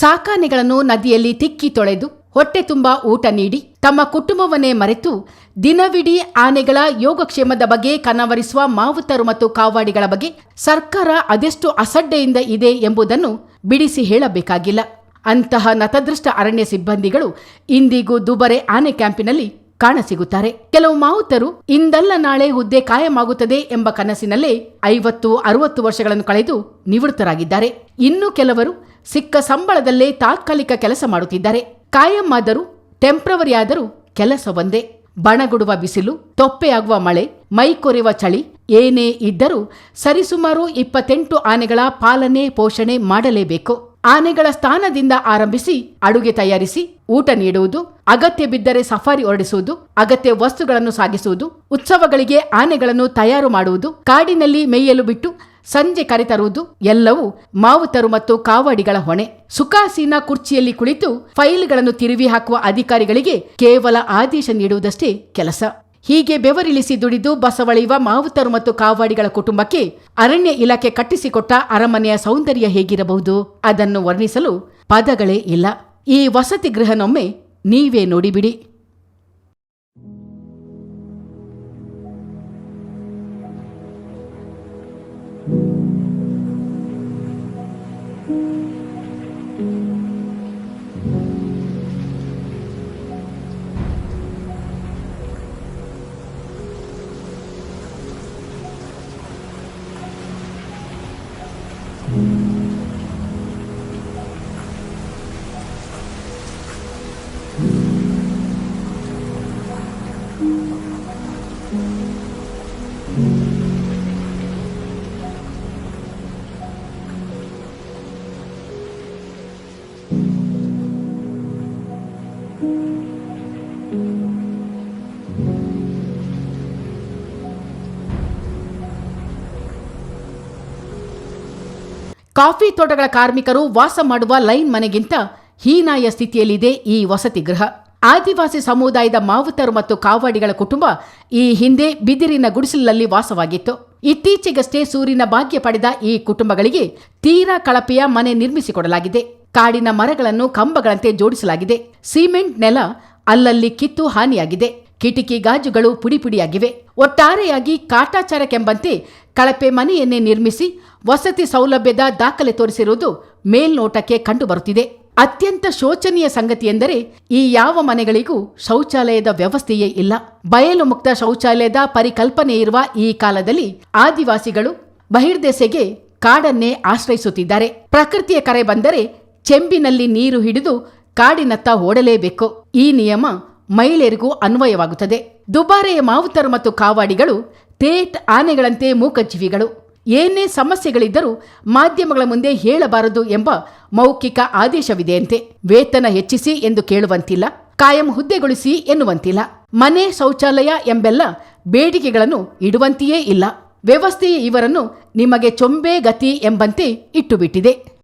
ಸಾಕಾನೆಗಳನ್ನು ನದಿಯಲ್ಲಿ ತಿಕ್ಕಿ ತೊಳೆದು ಹೊಟ್ಟೆ ತುಂಬ ಊಟ ನೀಡಿ ತಮ್ಮ ಕುಟುಂಬವನ್ನೇ ಮರೆತು ದಿನವಿಡೀ ಆನೆಗಳ ಯೋಗಕ್ಷೇಮದ ಬಗ್ಗೆ ಕನವರಿಸುವ ಮಾವುತರು ಮತ್ತು ಕಾವಾಡಿಗಳ ಬಗ್ಗೆ ಸರ್ಕಾರ ಅದೆಷ್ಟು ಅಸಡ್ಡೆಯಿಂದ ಇದೆ ಎಂಬುದನ್ನು ಬಿಡಿಸಿ ಹೇಳಬೇಕಾಗಿಲ್ಲ. ಅಂತಹ ನತದೃಷ್ಟ ಅರಣ್ಯ ಸಿಬ್ಬಂದಿಗಳು ಇಂದಿಗೂ ದುಬರೆ ಆನೆ ಕ್ಯಾಂಪಿನಲ್ಲಿ ಕಾಣಸಿಗುತ್ತಾರೆ ಕೆಲವು ಮಾವುತರು ಇಂದಲ್ಲ ನಾಳೆ ಹುದ್ದೆ ಕಾಯಮಾಗುತ್ತದೆ ಎಂಬ ಕನಸಿನಲ್ಲೇ ಐವತ್ತು, ಅರವತ್ತು ವರ್ಷಗಳನ್ನು ಕಳೆದು ನಿವೃತ್ತರಾಗಿದ್ದಾರೆ. ಇನ್ನು ಕೆಲವರು ಸಿಕ್ಕ ಸಂಬಳದಲ್ಲೇ ತಾತ್ಕಾಲಿಕ ಕೆಲಸ ಮಾಡುತ್ತಿದ್ದಾರೆ. ಕಾಯಂ ಆದರೂ ಟೆಂಪ್ರವರಿ ಕೆಲಸ ಒಂದೇ. ಬಣಗುಡುವ ಬಿಸಿಲು, ತೊಪ್ಪೆಯಾಗುವ ಮಳೆ, ಮೈ ಕೊರೆಯುವ ಚಳಿ, ಏನೇ ಇದ್ದರೂ ಸರಿಸುಮಾರು ಇಪ್ಪತ್ತೆಂಟು ಆನೆಗಳ ಪಾಲನೆ, ಪೋಷಣೆ ಮಾಡಲೇಬೇಕು. ಆನೆಗಳ ಸ್ಥಾನದಿಂದ ಆರಂಭಿಸಿ, ಅಡುಗೆ ತಯಾರಿಸಿ, ಊಟ ನೀಡುವುದು ಅಗತ್ಯ ಬಿದ್ದರೆ ಸಫಾರಿ ಹೊರಡಿಸುವುದು, ಅಗತ್ಯ ವಸ್ತುಗಳನ್ನು ಸಾಗಿಸುವುದು, ಉತ್ಸವಗಳಿಗೆ ಆನೆಗಳನ್ನು ತಯಾರು ಮಾಡುವುದು, ಕಾಡಿನಲ್ಲಿ ಮೇಯಲು ಬಿಟ್ಟು ಸಂಜೆ ಕರೆತರುವುದು, ಎಲ್ಲವೂ ಮಾವುತರು ಮತ್ತು ಕಾವಾಡಿಗಳ ಹೊಣೆ. ಸುಖಾಸೀನ ಕುರ್ಚಿಯಲ್ಲಿ ಕುಳಿತು ಫೈಲ್ಗಳನ್ನು ತಿರುವಿ ಹಾಕುವ ಅಧಿಕಾರಿಗಳಿಗೆ ಕೇವಲ ಆದೇಶ ನೀಡುವುದಷ್ಟೇ ಕೆಲಸ. ಹೀಗೆ ಬೆವರಿಳಿಸಿ ದುಡಿದು ಬಸವಳೆಯುವ ಮಾವುತರು ಮತ್ತು ಕಾವಾಡಿಗಳ ಕುಟುಂಬಕ್ಕೆ ಅರಣ್ಯ ಇಲಾಖೆ ಕಟ್ಟಿಸಿಕೊಟ್ಟ ಅರಮನೆಯ ಸೌಂದರ್ಯ ಹೇಗಿರಬಹುದು, ಅದನ್ನು ವರ್ಣಿಸಲು ಪದಗಳೇ ಇಲ್ಲ. ಈ ವಸತಿ ಗೃಹನೊಮ್ಮೆ ನೀವೇ ನೋಡಿಬಿಡಿ ಕಾಫಿ ತೋಟಗಳ ಕಾರ್ಮಿಕರು ವಾಸ ಮಾಡುವ ಲೈನ್ ಮನೆಗಿಂತ ಹೀನಾಯ ಸ್ಥಿತಿಯಲ್ಲಿದೆ ಈ ವಸತಿ ಗೃಹ. ಆದಿವಾಸಿ ಸಮುದಾಯದ ಮಾವುತರು ಮತ್ತು ಕಾವಾಡಿಗಳ ಕುಟುಂಬ ಈ ಹಿಂದೆ ಬಿದಿರಿನ ಗುಡಿಸಲಲ್ಲಿ ವಾಸವಾಗಿತ್ತು. ಇತ್ತೀಚೆಗಷ್ಟೇ ಸೂರಿನ ಭಾಗ್ಯ ಪಡೆದ ಈ ಕುಟುಂಬಗಳಿಗೆ ತೀರಾ ಕಳಪೆಯ ಮನೆ ನಿರ್ಮಿಸಿಕೊಡಲಾಗಿದೆ. ಕಾಡಿನ ಮರಗಳನ್ನು ಕಂಬಗಳಂತೆ ಜೋಡಿಸಲಾಗಿದೆ. ಸಿಮೆಂಟ್ ನೆಲ ಅಲ್ಲಲ್ಲಿ ಕಿತ್ತು ಹಾನಿಯಾಗಿದೆ. ಕಿಟಕಿ ಗಾಜುಗಳು ಪುಡಿಪುಡಿಯಾಗಿವೆ. ಒಟ್ಟಾರೆಯಾಗಿ ಕಾಟಾಚಾರಕ್ಕೆಂಬಂತೆ ಕಳಪೆ ಮನೆಯನ್ನೇ ನಿರ್ಮಿಸಿ ವಸತಿ ಸೌಲಭ್ಯದ ದಾಖಲೆ ತೋರಿಸಿರುವುದು ಮೇಲ್ನೋಟಕ್ಕೆ ಕಂಡುಬರುತ್ತಿದೆ. ಅತ್ಯಂತ ಶೋಚನೀಯ ಸಂಗತಿಯೆಂದರೆ ಈ ಯಾವ ಮನೆಗಳಿಗೂ ಶೌಚಾಲಯದ ವ್ಯವಸ್ಥೆಯೇ ಇಲ್ಲ. ಬಯಲು ಮುಕ್ತ ಶೌಚಾಲಯದ ಪರಿಕಲ್ಪನೆ ಇರುವ ಈ ಕಾಲದಲ್ಲಿ ಆದಿವಾಸಿಗಳು ಬಹಿರ್ದೆಸೆಗೆ ಕಾಡನ್ನೇ ಆಶ್ರಯಿಸುತ್ತಿದ್ದಾರೆ. ಪ್ರಕೃತಿಯ ಕರೆ ಬಂದರೆ ಚೆಂಬಿನಲ್ಲಿ ನೀರು ಹಿಡಿದು ಕಾಡಿನತ್ತ ಓಡಲೇಬೇಕು. ಈ ನಿಯಮ ಮಹಿಳೆಯರಿಗೂ ಅನ್ವಯವಾಗುತ್ತದೆ. ದುಬಾರೆಯ ಮಾವುತರು ಮತ್ತು ಕಾವಾಡಿಗಳು ತೇಟ್ ಆನೆಗಳಂತೆ ಮೂಕಜೀವಿಗಳು. ಏನೇ ಸಮಸ್ಯೆಗಳಿದ್ದರೂ ಮಾಧ್ಯಮಗಳ ಮುಂದೆ ಹೇಳಬಾರದು ಎಂಬ ಮೌಖಿಕ ಆದೇಶವಿದೆಯಂತೆ. ವೇತನ ಹೆಚ್ಚಿಸಿ ಎಂದು ಕೇಳುವಂತಿಲ್ಲ. ಕಾಯಂ ಹುದ್ದೆಗೊಳಿಸಿ ಎನ್ನುವಂತಿಲ್ಲ. ಮನೆ ಶೌಚಾಲಯ ಎಂಬೆಲ್ಲ ಬೇಡಿಕೆಗಳನ್ನು ಇಡುವಂತೆಯೇ ಇಲ್ಲ. ವ್ಯವಸ್ಥೆಯೇ ಇವರನ್ನು ನಿಮಗೆ ಚೊಂಬೆ ಗತಿ ಎಂಬಂತೆ ಇಟ್ಟುಬಿಟ್ಟಿದೆ.